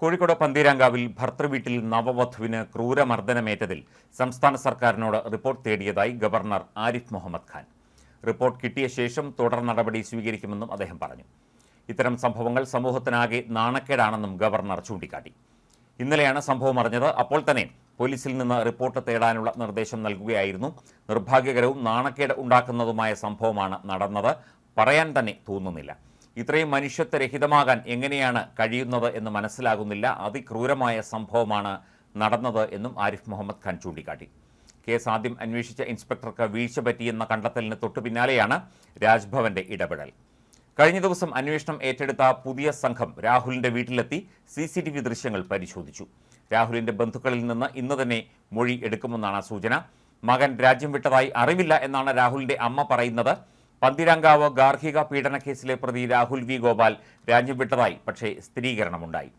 കോഴിക്കോട് പന്തീരാങ്കാവിൽ ഭർത്തൃവീട്ടിൽ നവവധുവിന് ക്രൂരമർദ്ദനമേറ്റതിൽ സംസ്ഥാന സർക്കാരിനോട് റിപ്പോർട്ട് തേടിയതായി ഗവർണർ ആരിഫ് മുഹമ്മദ് ഖാൻ. റിപ്പോർട്ട് കിട്ടിയ ശേഷം തുടർ നടപടി സ്വീകരിക്കുമെന്നും അദ്ദേഹം പറഞ്ഞു. ഇത്തരം സംഭവങ്ങൾ സമൂഹത്തിനാകെ നാണക്കേടാണെന്നും ഗവർണർ ചൂണ്ടിക്കാട്ടി. ഇന്നലെയാണ് സംഭവം അറിഞ്ഞത്. അപ്പോൾ തന്നെ പോലീസിൽ നിന്ന് റിപ്പോർട്ട് തേടാനുള്ള നിർദ്ദേശം നൽകുകയായിരുന്നു. നിർഭാഗ്യകരവും നാണക്കേട് ഉണ്ടാക്കുന്നതുമായ സംഭവമാണ് നടന്നത്. പറയാൻ തന്നെ തോന്നുന്നില്ല. ഇത്രയും മനുഷ്യത്വരഹിതമാകാൻ എങ്ങനെയാണ് കഴിയുന്നത് എന്ന് മനസ്സിലാകുന്നില്ല. അതിക്രൂരമായ സംഭവമാണ് നടന്നത് എന്നും ആരിഫ് മുഹമ്മദ് ഖാൻ ചൂണ്ടിക്കാട്ടി. കേസ് ആദ്യം അന്വേഷിച്ച ഇൻസ്പെക്ടർക്ക് വീഴ്ച പറ്റിയെന്ന കണ്ടെത്തലിന് തൊട്ടു പിന്നാലെയാണ് രാജ്ഭവന്റെ ഇടപെടൽ. കഴിഞ്ഞ ദിവസം അന്വേഷണം ഏറ്റെടുത്ത പുതിയ സംഘം രാഹുലിന്റെ വീട്ടിലെത്തി സി സി ടി വി ദൃശ്യങ്ങൾ പരിശോധിച്ചു. രാഹുലിന്റെ ബന്ധുക്കളിൽ നിന്ന് ഇന്ന് തന്നെ മൊഴി എടുക്കുമെന്നാണ് സൂചന. മകൻ രാജ്യം വിട്ടതായി അറിവില്ല എന്നാണ് രാഹുലിന്റെ അമ്മ പറയുന്നത്. പന്തിരാങ്കാവ് ഗാർഹിക പീഡനക്കേസിലെ പ്രതി രാഹുൽ വി ഗോപാൽ രാജ്യം വിട്ടതായി പക്ഷേ സ്ഥിരീകരണമുണ്ടായി.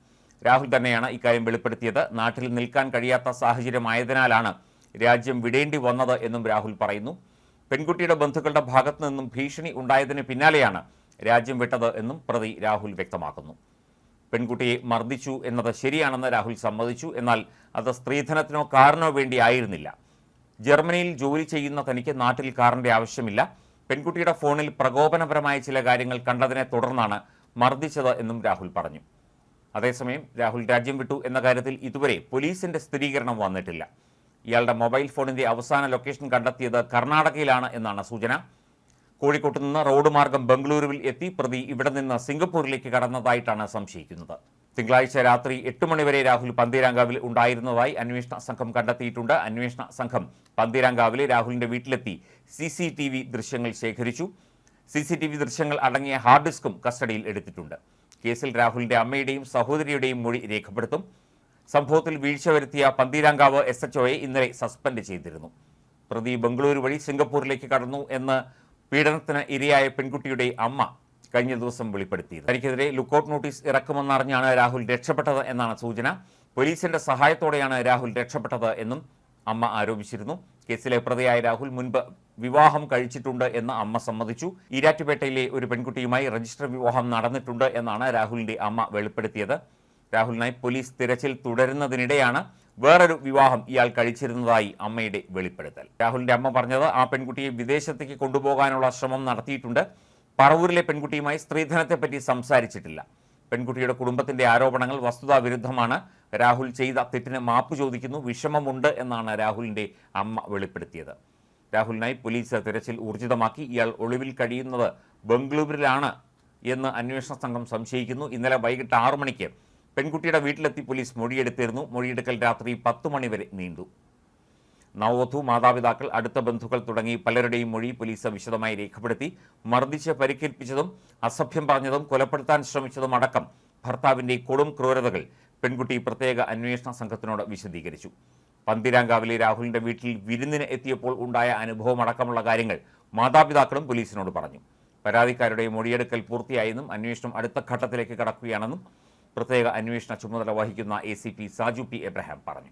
രാഹുൽ തന്നെയാണ് ഇക്കാര്യം വെളിപ്പെടുത്തിയത്. നാട്ടിൽ നിൽക്കാൻ കഴിയാത്ത സാഹചര്യമായതിനാലാണ് രാജ്യം വിടേണ്ടി വന്നത് എന്നും രാഹുൽ പറയുന്നു. പെൺകുട്ടിയുടെ ബന്ധുക്കളുടെ ഭാഗത്തു നിന്നും ഭീഷണി ഉണ്ടായതിന് പിന്നാലെയാണ് രാജ്യം വിട്ടത് എന്നും പ്രതി രാഹുൽ വ്യക്തമാക്കുന്നു. പെൺകുട്ടിയെ മർദ്ദിച്ചു എന്നത് ശരിയാണെന്ന് രാഹുൽ സമ്മതിച്ചു. എന്നാൽ അത് സ്ത്രീധനത്തിനോ കാറിനോ വേണ്ടി ആയിരുന്നില്ല. ജർമ്മനിയിൽ ജോലി ചെയ്യുന്ന തനിക്ക് നാട്ടിൽ കാറിന്റെ ആവശ്യമില്ല. പെൺകുട്ടിയുടെ ഫോണിൽ പ്രകോപനപരമായ ചില കാര്യങ്ങൾ കണ്ടതിനെ തുടർന്നാണ് മർദ്ദിച്ചത് എന്നും രാഹുൽ പറഞ്ഞു. അതേസമയം രാഹുൽ രാജ്യം വിട്ടു എന്ന കാര്യത്തിൽ ഇതുവരെ പോലീസിന്റെ സ്ഥിരീകരണം വന്നിട്ടില്ല. ഇയാളുടെ മൊബൈൽ ഫോണിന്റെ അവസാന ലൊക്കേഷൻ കണ്ടെത്തിയത് കർണാടകയിലാണ് എന്നാണ് സൂചന. കോഴിക്കോട്ട് നിന്ന് റോഡ് മാർഗം ബംഗളൂരുവിൽ എത്തി പ്രതി ഇവിടെ നിന്ന് സിംഗപ്പൂരിലേക്ക് കടന്നതായിട്ടാണ് സംശയിക്കുന്നത്. തിങ്കളാഴ്ച രാത്രി എട്ട് മണിവരെ രാഹുൽ പന്തീരാങ്കാവിൽ ഉണ്ടായിരുന്നതായി അന്വേഷണ സംഘം കണ്ടെത്തിയിട്ടുണ്ട്. അന്വേഷണ സംഘം പന്തീരാങ്കാവിലെ രാഹുലിന്റെ വീട്ടിലെത്തി സി സി ടി വി ദൃശ്യങ്ങൾ ശേഖരിച്ചു. സി സി ടി വി ദൃശ്യങ്ങൾ അടങ്ങിയ ഹാർഡ് ഡിസ്കും കസ്റ്റഡിയിൽ എടുത്തിട്ടുണ്ട്. കേസിൽ രാഹുലിന്റെ അമ്മയുടെയും സഹോദരിയുടെയും മൊഴി രേഖപ്പെടുത്തും. സംഭവത്തിൽ വീഴ്ച വരുത്തിയ പന്തീരാങ്കാവ് എസ് എച്ച് ഒയെ ഇന്നലെ സസ്പെൻഡ് ചെയ്തിരുന്നു. പ്രതി ബംഗളൂരു വഴി സിംഗപ്പൂരിലേക്ക് കടന്നു എന്ന് പീഡനത്തിന് ഇരയായ പെൺകുട്ടിയുടെ അമ്മ കഴിഞ്ഞ ദിവസം വെളിപ്പെടുത്തിയത്. തനിക്കെതിരെ ലുക്കൌട്ട് നോട്ടീസ് ഇറക്കുമെന്നറിഞ്ഞാണ് രാഹുൽ രക്ഷപ്പെട്ടത് എന്നാണ് സൂചന. പോലീസിന്റെ സഹായത്തോടെയാണ് രാഹുൽ രക്ഷപ്പെട്ടത് എന്നും അമ്മ ആരോപിച്ചിരുന്നു. കേസിലെ പ്രതിയായ രാഹുൽ മുൻപ് വിവാഹം കഴിച്ചിട്ടുണ്ട് എന്ന് അമ്മ സമ്മതിച്ചു. ഈരാറ്റുപേട്ടയിലെ ഒരു പെൺകുട്ടിയുമായി രജിസ്റ്റർ വിവാഹം നടന്നിട്ടുണ്ട് എന്നാണ് രാഹുലിന്റെ അമ്മ വെളിപ്പെടുത്തിയത്. രാഹുലിനായി പോലീസ് തിരച്ചിൽ തുടരുന്നതിനിടെയാണ് വേറൊരു വിവാഹം ഇയാൾ കഴിച്ചിരുന്നതായി അമ്മയുടെ വെളിപ്പെടുത്തൽ. രാഹുലിന്റെ അമ്മ പറഞ്ഞത് ആ പെൺകുട്ടിയെ വിദേശത്തേക്ക് കൊണ്ടുപോകാനുള്ള ശ്രമം നടത്തിയിട്ടുണ്ട്. പറവൂരിലെ പെൺകുട്ടിയുമായി സ്ത്രീധനത്തെപ്പറ്റി സംസാരിച്ചിട്ടില്ല. പെൺകുട്ടിയുടെ കുടുംബത്തിന്റെ ആരോപണങ്ങൾ വസ്തുതാവിരുദ്ധമാണ്. രാഹുൽ ചെയ്ത തെറ്റിന് മാപ്പ് ചോദിക്കുന്നു വിഷമമുണ്ട് എന്നാണ് രാഹുലിന്റെ അമ്മ വെളിപ്പെടുത്തിയത്. രാഹുലിനായി പോലീസ് തിരച്ചിൽ ഊർജിതമാക്കി. ഇയാൾ ഒളിവിൽ കഴിയുന്നത് ബംഗളൂരുവിലാണ് എന്ന് അന്വേഷണ സംഘം സംശയിക്കുന്നു. ഇന്നലെ വൈകിട്ട് ആറു മണിക്ക് പെൺകുട്ടിയുടെ വീട്ടിലെത്തി പോലീസ് മൊഴിയെടുത്തിരുന്നു. മൊഴിയെടുക്കൽ രാത്രി പത്ത് മണിവരെ നീണ്ടു. നവവധു മാതാപിതാക്കൾ അടുത്ത ബന്ധുക്കൾ തുടങ്ങി പലരുടെയും മൊഴി പോലീസ് വിശദമായി രേഖപ്പെടുത്തി. മർദ്ദിച്ച് പരിക്കേൽപ്പിച്ചതും അസഭ്യം പറഞ്ഞതും കൊലപ്പെടുത്താൻ ശ്രമിച്ചതും അടക്കം ഭർത്താവിന്റെ കൊടും ക്രൂരതകൾ പെൺകുട്ടി പ്രത്യേക അന്വേഷണ സംഘത്തിനോട് വിശദീകരിച്ചു. പന്തിരാങ്കാവിലെ രാഹുലിന്റെ വീട്ടിൽ വിരുന്നിന് എത്തിയപ്പോൾ ഉണ്ടായ അനുഭവം അടക്കമുള്ള കാര്യങ്ങൾ മാതാപിതാക്കളും പോലീസിനോട് പറഞ്ഞു. പരാതിക്കാരുടെ മൊഴിയെടുക്കൽ പൂർത്തിയായെന്നും അന്വേഷണം അടുത്ത ഘട്ടത്തിലേക്ക് കടക്കുകയാണെന്നും പ്രത്യേക അന്വേഷണ ചുമതല വഹിക്കുന്ന A C P Saju P Abraham പറഞ്ഞു.